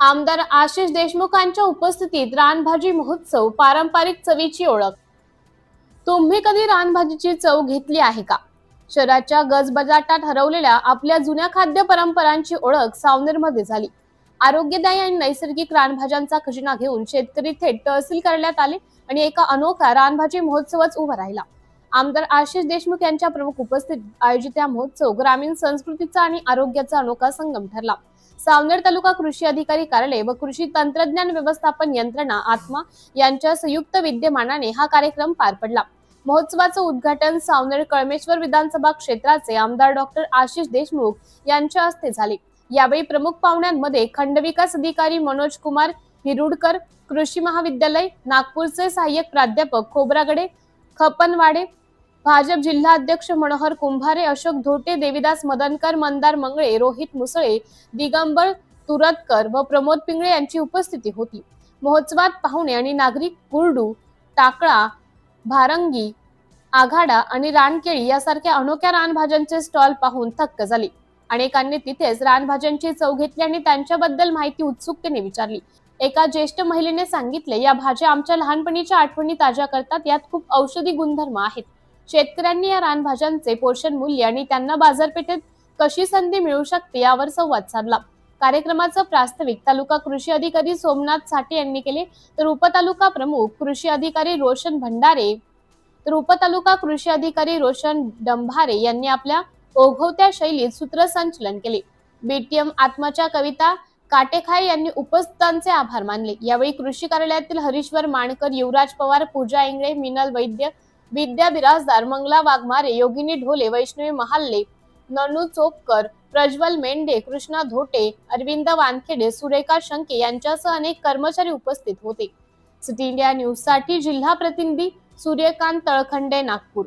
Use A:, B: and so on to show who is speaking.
A: आमदार आशिष देशमुखांच्या उपस्थितीत रानभाजी महोत्सव पारंपरिक चवीची ओळख. तुम्ही कधी रानभाजीची चव घेतली आहे का? शहराच्या गजबजाटात हरवलेल्या आपल्या जुन्या खाद्य परंपरांची ओळख सावनेरमध्ये झाली. आरोग्यदायी आणि नैसर्गिक रानभाज्यांचा खजिना घेऊन शेतकरी थेट तहसील करण्यात आले आणि एका अनोखा रानभाजी महोत्सवच उभा राहिला. आमदार आशिष देशमुख यांच्या प्रमुख उपस्थितीत आयोजित हा महोत्सव ग्रामीण संस्कृतीचा आणि आरोग्याचा अनोखा संगम ठरला. सावनेर तालुका कृषी अधिकारी कार्यालय व कृषी तंत्रज्ञान व्यवस्थापन यंत्रणा आत्मा यांच्या संयुक्त विद्यमानाने हा कार्यक्रम पार पडला. महोत्सवाचं उद्घाटन सावनेर कळमेश्वर विधानसभा क्षेत्राचे आमदार डॉक्टर आशिष देशमुख यांच्या हस्ते झाले. यावेळी प्रमुख पाहुण्यांमध्ये खंडविकास अधिकारी मनोज कुमार हिरुडकर कृषी महाविद्यालय नागपूरचे सहाय्यक प्राध्यापक खोब्रागडे खपनवाडे भाजप जिल्हा अध्यक्ष मनोहर कुंभारे अशोक धोटे देविदास मदनकर मंदार मंगळे रोहित मुसळे दिगंबर तुरतकर व प्रमोद पिंगळे यांची उपस्थिती होती. महोत्सवात पाहुणे आणि नागरिक कुर्डू टाकळा भारंगी आघाडा आणि रानकेळी यासारख्या अनोख्या रानभाज्यांचे स्टॉल पाहून थक्क झाली. अनेकांनी तिथेच रानभाज्यांची चव घेतली आणि त्यांच्याबद्दल माहिती उत्सुकतेने विचारली. एका ज्येष्ठ महिलेने सांगितले या भाज्या आमच्या लहानपणीच्या आठवणी ताज्या करतात यात खूप औषधी गुणधर्म आहेत. शेतकऱ्यांनी या रानभाज्यांचे पोषण मूल्य आणि त्यांना बाजारपेठेत कशी संधी मिळू शकते यावर संवाद साधला. कार्यक्रमाचं प्रास्ताविक तालुका कृषी अधिकारी सोमनाथ साठे यांनी केले. तर उपतालुका प्रमुख कृषी अधिकारी रोशन भंडारे तर उपतालुका कृषी अधिकारी रोशन डंभारे यांनी आपल्या ओघवत्या शैलीत सूत्रसंचलन केले. बीटीएम आत्माच्या कविता काटेखाय यांनी उपस्थितांचे आभार मानले. यावेळी कृषी कार्यालयातील हरीश्वर माणकर युवराज पवार पूजा इंगळे मिनल वैद्य विद्या बिराजदार मंगला वाघमारे योगिनी ढोले वैष्णवी महाल्ले ननू चोपकर प्रज्वल मेंढे कृष्णा धोटे अरविंद वानखेडे सुरेखा शंके यांच्यासह अनेक कर्मचारी उपस्थित होते. सिटी इंडिया न्यूजसाठी जिल्हा प्रतिनिधी सूर्यकांत तळखंडे नागपूर.